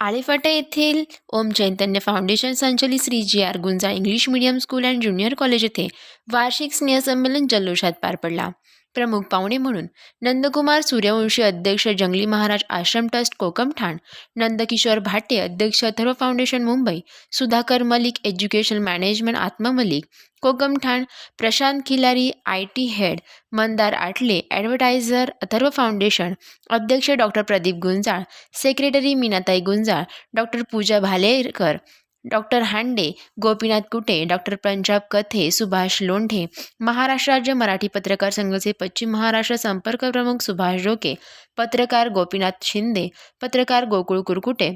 आळेफाटा येथील ओम चैतन्य फाउंडेशन संचलित Shri G R Gunjal English medium school and junior college येथे वार्षिक स्नेहसंमेलन जल्लोषात पार पडला. प्रमुख पाहुणे म्हणून नंदकुमार सूर्यवंशी अध्यक्ष जंगली महाराज आश्रम ट्रस्ट कोकमठाण नंदकिशोर भाटे अध्यक्ष Atharva foundation Mumbai Sudhakar Malik education management Atma Malik Kokamthan Prashant Khilari I T head Mandar Atle advertiser Atharva foundation अध्यक्ष doctor Pradeep Gunjal secretary Meenatai Gunjal doctor Pooja Bhalekar doctor Hande Gopinath Kute doctor Punjab Kathe Subhash Londhe Maharashtra राज्य मराठी पत्रकार संघाचे पश्चिम महाराष्ट्र संपर्क प्रमुख सुभाष डोके पत्रकार गोपीनाथ शिंदे पत्रकार Gokul Kurkute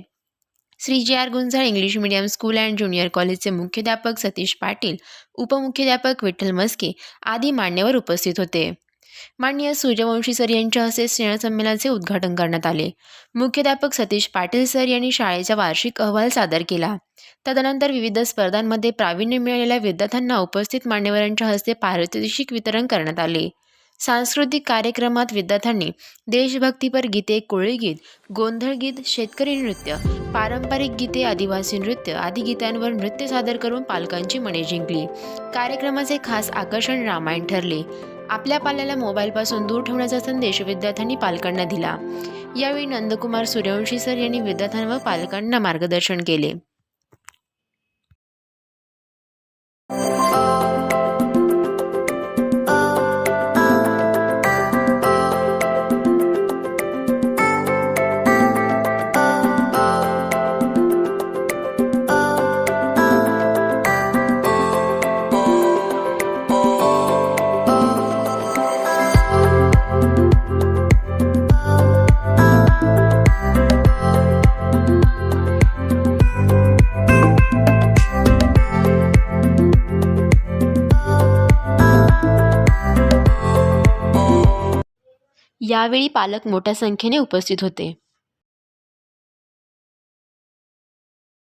Shri J R Gunjal English medium school and junior कॉलेजचे मुख्याध्यापक सतीश पाटील उपमुख्याध्यापक विठ्ठल मस्के आदी मान्यवर उपस्थित होते. माननीय सूर्यवंशी सर यांच्या हस्ते स्नेहसंमेलनाचे उद्घाटन करण्यात आले. मुख्याध्यापक सतीश पाटील सर यांनी शाळेचा वार्षिक अहवाल सादर केला. तदनंतर विविध स्पर्धांमध्ये प्रावीण्य मिळालेल्या विद्यार्थ्यांना उपस्थित मान्यवरांच्या हस्ते पारितोषिक वितरण करण्यात आले. सांस्कृतिक कार्यक्रमात विद्यार्थ्यांनी देशभक्तीपर गीते कोळीगीत गोंधळ गीत शेतकरी नृत्य पारंपरिक गीते आदिवासी नृत्य आदी गीतांवर नृत्य सादर करून पालकांची मने जिंकली. कार्यक्रमाचे खास आकर्षण रामायण ठरले. आपल्या पाल्याला मोबाईलपासून दूर ठेवण्याचा संदेश विद्यार्थ्यांनी पालकांना दिला. यावेळी नंदकुमार सूर्यवंशी सर यांनी विद्यार्थ्यांवर पालकांना मार्गदर्शन केले. यावेळी पालक मोठ्या संख्येने उपस्थित होते.